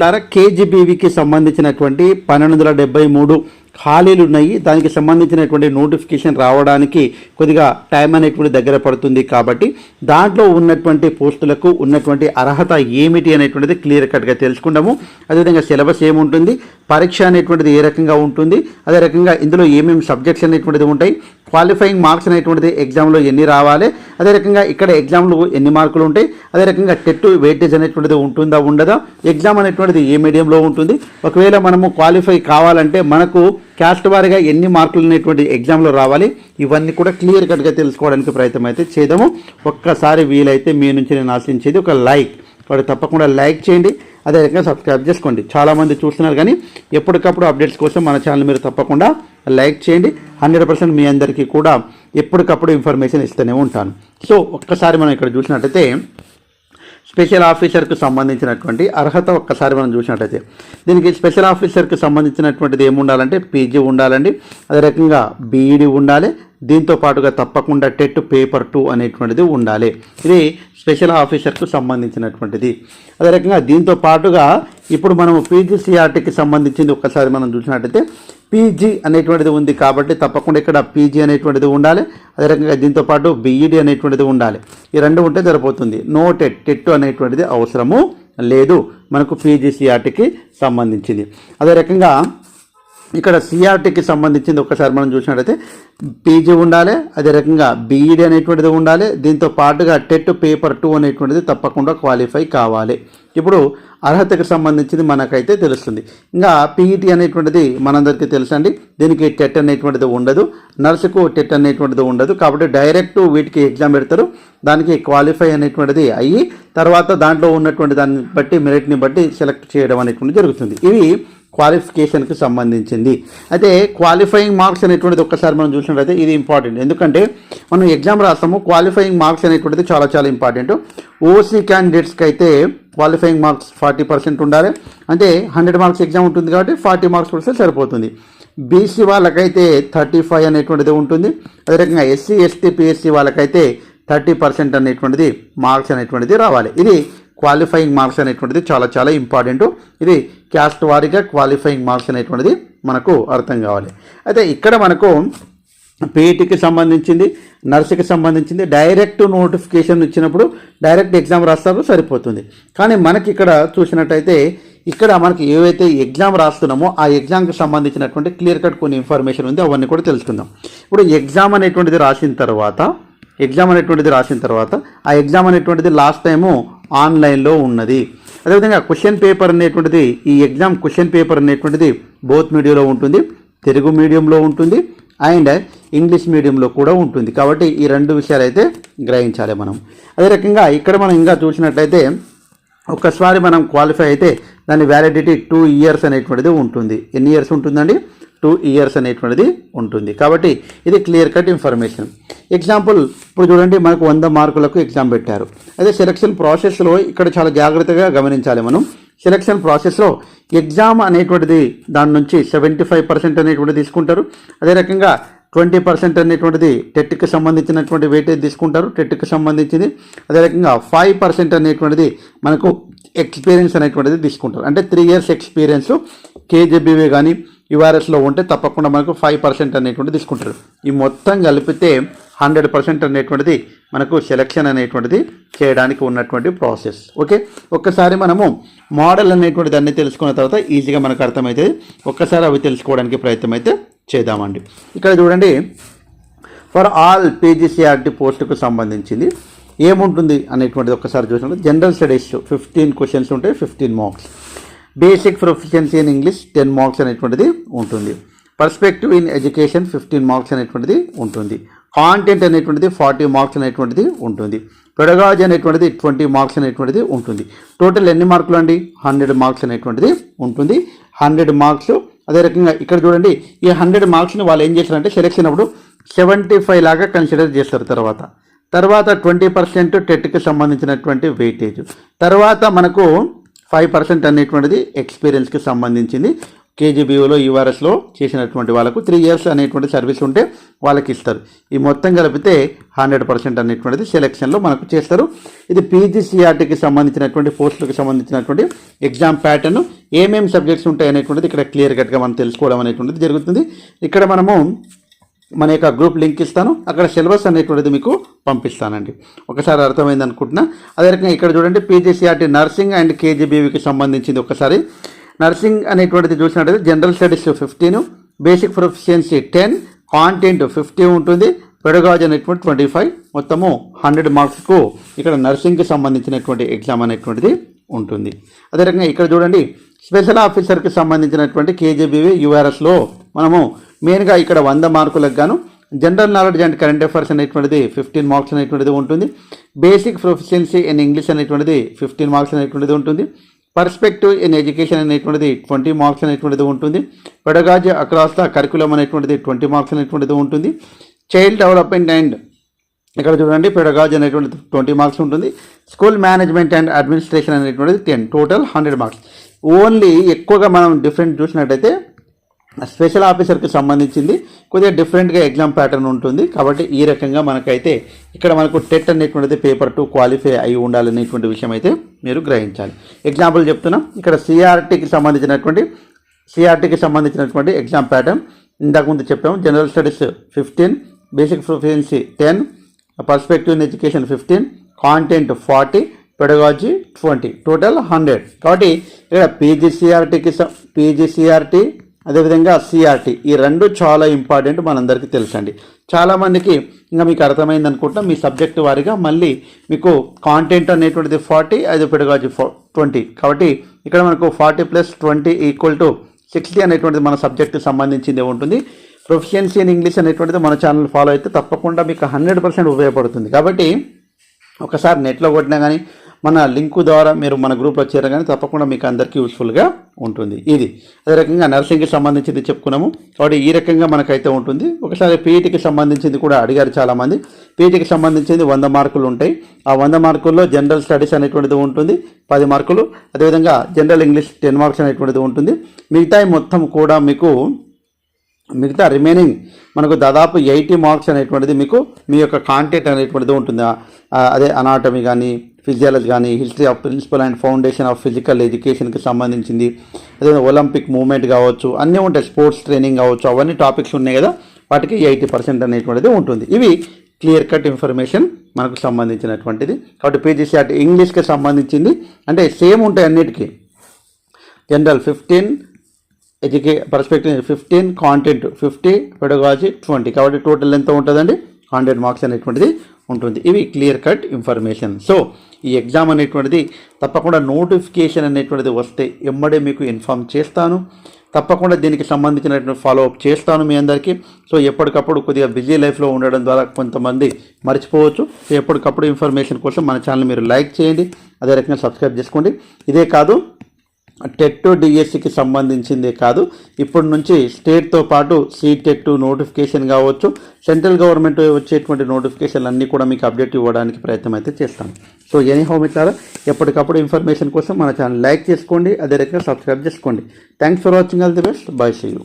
మిత్రులారా కేజీబీవీకి సంబంధించినటువంటి పన్నెండు వందల డెబ్బై మూడు ఖాళీలు ఉన్నాయి దానికి సంబంధించినటువంటి నోటిఫికేషన్ రావడానికి కొద్దిగా టైం అనేటువంటి దగ్గర పడుతుంది కాబట్టి దాంట్లో ఉన్నటువంటి పోస్టులకు ఉన్నటువంటి అర్హత ఏమిటి అనేటువంటిది క్లియర్ కట్గా తెలుసుకుందాము. అదేవిధంగా సిలబస్ ఏముంటుంది? పరీక్ష అనేటువంటిది ఏ రకంగా ఉంటుంది? అదే రకంగా ఇందులో ఏమేమి సబ్జెక్ట్స్ అనేటువంటిది ఉంటాయి? క్వాలిఫైయింగ్ మార్క్స్ అనేటువంటిది ఎగ్జామ్లో ఎన్ని రావాలి? అదే రకంగా ఇక్కడ ఎగ్జామ్లు ఎన్ని మార్కులు ఉంటాయి? అదే రకంగా టెట్ వెయిటేజ్ అనేటువంటిది ఉంటుందా ఉండదా? ఎగ్జామ్ అనేటువంటిది ఏ మీడియంలో ఉంటుంది? ఒకవేళ మనము క్వాలిఫై కావాలంటే మనకు క్యాస్ట్ వారీగా ఎన్ని మార్కులు అనేటువంటి ఎగ్జామ్లో రావాలి? ఇవన్నీ కూడా క్లియర్ కట్గా తెలుసుకోవడానికి ప్రయత్నం అయితే చేద్దాము. ఒక్కసారి వీలైతే మీ నుంచి నేను ఆశించేది ఒక లైక్. వాడు తప్పకుండా లైక్ చేయండి. అదే రకంగా సబ్స్క్రైబ్ చేసుకోండి. చాలామంది చూస్తున్నారు కానీ ఎప్పటికప్పుడు అప్డేట్స్ కోసం మన ఛానల్ మీరు తప్పకుండా లైక్ చేయండి. హండ్రెడ్ పర్సెంట్ మీ అందరికీ కూడా ఎప్పటికప్పుడు ఇన్ఫర్మేషన్ ఇస్తూనే ఉంటాను. సో ఒక్కసారి మనం ఇక్కడ చూసినట్టయితే స్పెషల్ ఆఫీసర్కు సంబంధించినటువంటి అర్హత ఒక్కసారి మనం చూసినట్టయితే దీనికి స్పెషల్ ఆఫీసర్కి సంబంధించినటువంటిది ఏముండాలంటే పీజీ ఉండాలండి. అదే రకంగా బీఈడి ఉండాలి. దీంతో పాటుగా తప్పకుండా టెట్ పేపర్ టూ అనేటువంటిది ఉండాలి. ఇది స్పెషల్ ఆఫీసర్కు సంబంధించినటువంటిది. అదే రకంగా దీంతో పాటుగా ఇప్పుడు మనం పీజీసీఆర్టీకి సంబంధించింది ఒక్కసారి మనం చూసినట్టయితే పీజీ అనేటువంటిది ఉంది కాబట్టి తప్పకుండా ఇక్కడ పీజీ అనేటువంటిది ఉండాలి. అదే రకంగా దీంతో పాటు బీఈడి అనేటువంటిది ఉండాలి. ఈ రెండు ఉంటే సరిపోతుంది. నో టెట్ టెట్ అనేటువంటిది అవసరము లేదు. మనకు పీజీసీఆర్టీకి సంబంధించింది. అదే రకంగా ఇక్కడ సిఆర్టీకి సంబంధించింది ఒకసారి మనం చూసినట్టయితే పీజీ ఉండాలి అదే రకంగా బీఈడి అనేటువంటిది ఉండాలి దీంతో పాటుగా టెట్ పేపర్ టూ అనేటువంటిది తప్పకుండా క్వాలిఫై కావాలి. ఇప్పుడు అర్హతకు సంబంధించింది మనకైతే తెలుస్తుంది. ఇంకా పీఈటీ అనేటువంటిది మనందరికీ తెలుసండి దీనికి టెట్ అనేటువంటిది ఉండదు నర్సుకు టెట్ అనేటువంటిది ఉండదు కాబట్టి డైరెక్ట్ వీటికి ఎగ్జామ్ పెడతారు. దానికి క్వాలిఫై అనేటువంటిది అయ్యి తర్వాత దాంట్లో ఉన్నటువంటి దాన్ని బట్టి మెరిట్ని బట్టి సెలెక్ట్ చేయడం అనేటువంటిది జరుగుతుంది. ఇవి క్వాలిఫికేషన్కి సంబంధించింది. అయితే క్వాలిఫైయింగ్ మార్క్స్ అనేటువంటిది ఒక్కసారి మనం చూసినట్లయితే ఇది ఇంపార్టెంట్ ఎందుకంటే మనం ఎగ్జామ్ రాస్తాము క్వాలిఫైయింగ్ మార్క్స్ అనేటువంటిది చాలా చాలా ఇంపార్టెంట్ ఓసీ క్యాండిడేట్స్కి అయితే క్వాలిఫైయింగ్ మార్క్స్ ఫార్టీ పర్సెంట్ ఉండాలి. అంటే హండ్రెడ్ మార్క్స్ ఎగ్జామ్ ఉంటుంది కాబట్టి ఫార్టీ మార్క్స్ కూడా సరిపోతుంది. బీసీ వాళ్ళకైతే థర్టీ ఫైవ్ అనేటువంటిది ఉంటుంది. అదే రకంగా ఎస్సీ ఎస్టీ పిఎస్సీ వాళ్ళకైతే థర్టీ పర్సెంట్ అనేటువంటిది మార్క్స్ అనేటువంటిది రావాలి. ఇది క్వాలిఫైయింగ్ మార్క్స్ అనేటువంటిది చాలా చాలా ఇంపార్టెంట్. ఇది క్యాస్ట్ వారీగా క్వాలిఫైయింగ్ మార్క్స్ అనేటువంటిది మనకు అర్థం కావాలి. అయితే ఇక్కడ మనకు పీఈటీకి సంబంధించింది నర్సుకి సంబంధించింది డైరెక్ట్ నోటిఫికేషన్ ఇచ్చినప్పుడు డైరెక్ట్ ఎగ్జామ్ రాస్తారు సరిపోతుంది. కానీ మనకి ఇక్కడ చూసినట్టయితే ఇక్కడ మనకి ఏవైతే ఎగ్జామ్ రాస్తున్నామో ఆ ఎగ్జామ్కి సంబంధించినటువంటి క్లియర్ కట్ కొన్ని ఇన్ఫర్మేషన్ ఉంది అవన్నీ కూడా తెలుసుకుందాం. ఇప్పుడు ఎగ్జామ్ అనేటువంటిది రాసిన తర్వాత ఎగ్జామ్ అనేటువంటిది రాసిన తర్వాత ఆ ఎగ్జామ్ అనేటువంటిది లాస్ట్ టైము ఆన్లైన్లో ఉన్నది. అదేవిధంగా క్వశ్చన్ పేపర్ అనేటువంటిది ఈ ఎగ్జామ్ క్వశ్చన్ పేపర్ అనేటువంటిది బోత్ మీడియంలో ఉంటుంది తెలుగు మీడియంలో ఉంటుంది అండ్ ఇంగ్లీష్ మీడియంలో కూడా ఉంటుంది. కాబట్టి ఈ రెండు విషయాలు అయితే గ్రహించాలి మనం. అదే రకంగా ఇక్కడ మనం ఇంకా చూసినట్లయితే ఒక్కసారి మనం క్వాలిఫై అయితే దాని వ్యాలిడిటీ టూ ఇయర్స్ అనేటువంటిది ఉంటుంది. ఎన్ని ఇయర్స్ ఉంటుందండి? టూ ఇయర్స్ అనేటువంటిది ఉంటుంది. కాబట్టి ఇది క్లియర్ కట్ ఇన్ఫర్మేషన్ ఎగ్జాంపుల్ ఇప్పుడు చూడండి మనకు వంద మార్కులకు ఎగ్జామ్ పెట్టారు. అదే సెలక్షన్ ప్రాసెస్లో ఇక్కడ చాలా జాగ్రత్తగా గమనించాలి మనం. సెలక్షన్ ప్రాసెస్లో ఎగ్జామ్ అనేటువంటిది దాని నుంచి సెవెంటీ ఫైవ్ పర్సెంట్ అనేటువంటిది తీసుకుంటారు. అదే రకంగా ట్వంటీ పర్సెంట్ అనేటువంటిది టెట్కి సంబంధించినటువంటి వెయిటేజ్ తీసుకుంటారు. టెట్కి సంబంధించింది. అదే రకంగా ఫైవ్ పర్సెంట్ అనేటువంటిది మనకు ఎక్స్పీరియన్స్ అనేటువంటిది తీసుకుంటారు. అంటే త్రీ ఇయర్స్ ఎక్స్పీరియన్స్ కేజీబీవీ కానీ యుఆర్ఎస్లో ఉంటే తప్పకుండా మనకు ఫైవ్ పర్సెంట్ అనేటువంటిది తీసుకుంటారు. ఈ మొత్తం కలిపితే హండ్రెడ్ పర్సెంట్ అనేటువంటిది మనకు సెలక్షన్ అనేటువంటిది చేయడానికి ఉన్నటువంటి ప్రాసెస్ ఓకే ఒక్కసారి మనము మోడల్ అనేటువంటిది అన్ని తెలుసుకున్న తర్వాత ఈజీగా మనకు అర్థమవుతుంది. ఒక్కసారి అవి తెలుసుకోవడానికి ప్రయత్నం అయితే చేద్దామండి. ఇక్కడ చూడండి. ఫర్ ఆల్ పీజీసీఆర్టీ పోస్టుకు సంబంధించింది ఏముంటుంది అనేటువంటిది ఒక్కసారి చూసినప్పుడు జనరల్ స్టడీస్ ఫిఫ్టీన్ క్వశ్చన్స్ ఉంటాయి fifteen marks basic proficiency in English ten marks అనేటువంటిది ఉంటుంది. Perspective in education fifteen marks అనేటువంటిది ఉంటుంది. కాంటెంట్ అనేటువంటిది ఫార్టీ మార్క్స్ అనేటువంటిది ఉంటుంది. పెడగాజీ అనేటువంటిది ట్వంటీ మార్క్స్ అనేటువంటిది ఉంటుంది. టోటల్ ఎన్ని మార్కులు అండి? హండ్రెడ్ మార్క్స్ అనేటువంటిది ఉంటుంది. హండ్రెడ్ మార్క్స్ అదే రకంగా ఇక్కడ చూడండి ఈ హండ్రెడ్ మార్క్స్ని వాళ్ళు ఏం చేస్తారంటే సెలెక్షన్ అప్పుడు సెవెంటీ ఫైవ్ లాగా కన్సిడర్ చేస్తారు తర్వాత. తర్వాత ట్వంటీ పర్సెంట్ టెట్కి సంబంధించినటువంటి వెయిటేజ్ తర్వాత మనకు ఫైవ్ పర్సెంట్ అనేటువంటిది ఎక్స్పీరియన్స్కి సంబంధించింది. కేజీబీఓలో యూఆర్ఎస్లో చేసినటువంటి వాళ్ళకు త్రీ ఇయర్స్ అనేటువంటి సర్వీస్ ఉంటే వాళ్ళకి ఇస్తారు ఈ మొత్తం కలిపితే హండ్రెడ్ పర్సెంట్ అనేటువంటిది సెలెక్షన్లో మనకు చేస్తారు. ఇది పీజీసీఆర్టీకి సంబంధించినటువంటి పోస్టులకు సంబంధించినటువంటి ఎగ్జామ్ ప్యాటర్న్. ఏమేమి సబ్జెక్ట్స్ ఉంటాయి అనేటువంటిది ఇక్కడ క్లియర్ కట్గా మనం తెలుసుకోవడం అనేటువంటిది జరుగుతుంది. ఇక్కడ మనము మన యొక్క గ్రూప్ లింక్ ఇస్తాను. అక్కడ సిలబస్ అనేటువంటిది మీకు పంపిస్తానండి. ఒకసారి అర్థమైంది అనుకుంటున్నా. అదే రకంగా ఇక్కడ చూడండి పీజీసీఆర్టీ నర్సింగ్ అండ్ కేజీబీవీకి సంబంధించింది ఒకసారి. నర్సింగ్ అనేటువంటిది చూసినట్టయితే general studies fifteen basic proficiency ten content fifty ఉంటుంది. పెడగాజ్ అనేటువంటి ట్వంటీ ఫైవ్ మొత్తము హండ్రెడ్ మార్క్స్కు ఇక్కడ నర్సింగ్కి సంబంధించినటువంటి ఎగ్జామ్ అనేటువంటిది ఉంటుంది. అదే రకంగా ఇక్కడ చూడండి స్పెషల్ ఆఫీసర్కి సంబంధించినటువంటి కేజీబీవీ యూఆర్ఎస్లో మనము మెయిన్గా ఇక్కడ వంద మార్కులకు గాను general knowledge and current affairs అనేటువంటిది ఫిఫ్టీన్ మార్క్స్ అనేటువంటిది ఉంటుంది. బేసిక్ ప్రొఫిషియన్సీ ఇన్ ఇంగ్లీష్ అనేటువంటిది ఫిఫ్టీన్ మార్క్స్ అనేటువంటిది ఉంటుంది. పర్స్పెక్టివ్ ఇన్ ఎడ్యుకేషన్ అనేటువంటిది ట్వంటీ మార్క్స్ అనేటువంటిది ఉంటుంది. పెడగాజ్ అక్రాస్ ద కరికులం అనేటువంటిది ట్వంటీ మార్క్స్ అనేటువంటిది ఉంటుంది. చైల్డ్ డెవలప్మెంట్ అండ్ ఇక్కడ చూడండి పెడగాజ్ అనేటువంటిది ట్వంటీ మార్క్స్ ఉంటుంది. స్కూల్ మేనేజ్మెంట్ అండ్ అడ్మినిస్ట్రేషన్ అనేటువంటిది ten total hundred marks. Only ఎక్కువగా మనం డిఫరెంట్ చూసినట్టయితే స్పెషల్ ఆఫీసర్కి సంబంధించింది కొద్దిగా డిఫరెంట్గా ఎగ్జామ్ ప్యాటర్న్ ఉంటుంది. కాబట్టి ఈ రకంగా మనకైతే ఇక్కడ మనకు టెట్ అనేటువంటిది పేపర్ టూ క్వాలిఫై అయి ఉండాలనేటువంటి విషయం అయితే మీరు గ్రహించాలి. ఎగ్జాంపుల్ చెప్తున్నాం ఇక్కడ సిఆర్టీకి సంబంధించినటువంటి సిఆర్టీకి సంబంధించినటువంటి ఎగ్జామ్ ప్యాటర్న్ ఇంతకుముందు చెప్పాము. General studies fifteen basic proficiency ten perspective in education fifteen content forty pedagogy twenty total hundred కాబట్టి ఇక్కడ పీజీసీఆర్టీకి పీజీసీఆర్టీ అదేవిధంగా సిఆర్టీ ఈ రెండు చాలా ఇంపార్టెంట్ మనందరికీ తెలుసండి. చాలామందికి ఇంకా మీకు అర్థమైంది అనుకుంటా మీ సబ్జెక్ట్ వారిగా మళ్ళీ మీకు కాంటెంట్ అనేటువంటిది ఫార్టీ అది పెడగాజు ఫో ట్వంటీ కాబట్టి ఇక్కడ మనకు forty plus twenty equal to sixty అనేటువంటిది మన సబ్జెక్ట్కి సంబంధించింది ఉంటుంది. ప్రొఫిషియన్సీ ఇన్ ఇంగ్లీష్ అనేటువంటిది మన ఛానల్ ఫాలో అయితే తప్పకుండా మీకు హండ్రెడ్ పర్సెంట్ ఉపయోగపడుతుంది. కాబట్టి ఒకసారి నెట్లో కొట్టినా కానీ మన లింకు ద్వారా మీరు మన గ్రూప్లో చేరగానే తప్పకుండా మీకు అందరికీ యూస్ఫుల్గా ఉంటుంది. ఇది. అదే రకంగా నర్సింగ్కి సంబంధించింది చెప్పుకున్నాము. కాబట్టి ఈ రకంగా మనకైతే ఉంటుంది. ఒకసారి పీఈటీకి సంబంధించింది కూడా అడిగారు చాలామంది. పీఈటీకి సంబంధించింది వంద మార్కులు ఉంటాయి. ఆ వంద మార్కుల్లో జనరల్ స్టడీస్ అనేటువంటిది ఉంటుంది. పది మార్కులు. అదేవిధంగా జనరల్ ఇంగ్లీష్ టెన్ మార్క్స్ అనేటువంటిది ఉంటుంది. మిగతా మొత్తం కూడా మీకు మిగతా రిమైనింగ్ మనకు దాదాపు ఎయిటీ మార్క్స్ అనేటువంటిది మీకు మీ యొక్క కాంటెంట్ అనేటువంటిది ఉంటుంది. అదే అనాటమీ కానీ ఫిజియాలజీ కానీ history of principle and foundation of physical ఎడ్యుకేషన్కి సంబంధించింది. అదే ఒలింపిక్ మూవ్మెంట్ కావచ్చు అన్నీ ఉంటాయి స్పోర్ట్స్ ట్రైనింగ్ కావచ్చు అవన్నీ టాపిక్స్ ఉన్నాయి కదా వాటికి ఎయిటీ పర్సెంట్ అనేటువంటిది ఉంటుంది. ఇవి క్లియర్ కట్ ఇన్ఫర్మేషన్ మనకు సంబంధించినటువంటిది. కాబట్టి పీజీసీఆర్టీ ఇంగ్లీష్కి సంబంధించింది. అంటే సేమ్ ఉంటాయి అన్నిటికీ. General fifteen ఎడ్యుకే perspective fifteen content fifty pedagogy twenty కాబట్టి టోటల్ ఎంత ఉంటుందండి? హండ్రెడ్ మార్క్స్ అనేటువంటిది. ఉంటుంది. ఇవి క్లియర్ కట్ ఇన్ఫర్మేషన్. సో ఈ ఎగ్జామ్ అనేటువంటిది తప్పకుండా నోటిఫికేషన్ అనేటువంటిది వస్తే ఎమ్మడే మీకు ఇన్ఫామ్ చేస్తాను. తప్పకుండా దీనికి సంబంధించినటువంటి ఫాలో అప్ చేస్తాను మీ అందరికీ. సో ఎప్పటికప్పుడు కొద్దిగా బిజీ లైఫ్లో ఉండడం ద్వారా కొంతమంది మర్చిపోవచ్చు. సో ఎప్పటికప్పుడు ఇన్ఫర్మేషన్ కోసం మన ఛానల్ మీరు లైక్ చేయండి. అదే రకంగా సబ్స్క్రైబ్ చేసుకోండి. ఇదే కాదు టెట్ డిఎస్సికి సంబంధించిందే కాదు ఇప్పటి నుంచి స్టేట్తో పాటు సీటెట్ నోటిఫికేషన్ కావచ్చు సెంట్రల్ గవర్నమెంట్ వచ్చేటువంటి నోటిఫికేషన్లు అన్నీ కూడా మీకు అప్డేట్ ఇవ్వడానికి ప్రయత్నం అయితే చేస్తాను సో ఎనీ హోమ్ ఇట్లారా ఎప్పటికప్పుడు ఇన్ఫర్మేషన్ కోసం మన ఛానల్ లైక్ చేసుకోండి అదే రకంగా సబ్స్క్రైబ్ చేసుకోండి. Thanks for watching all the best bye see you.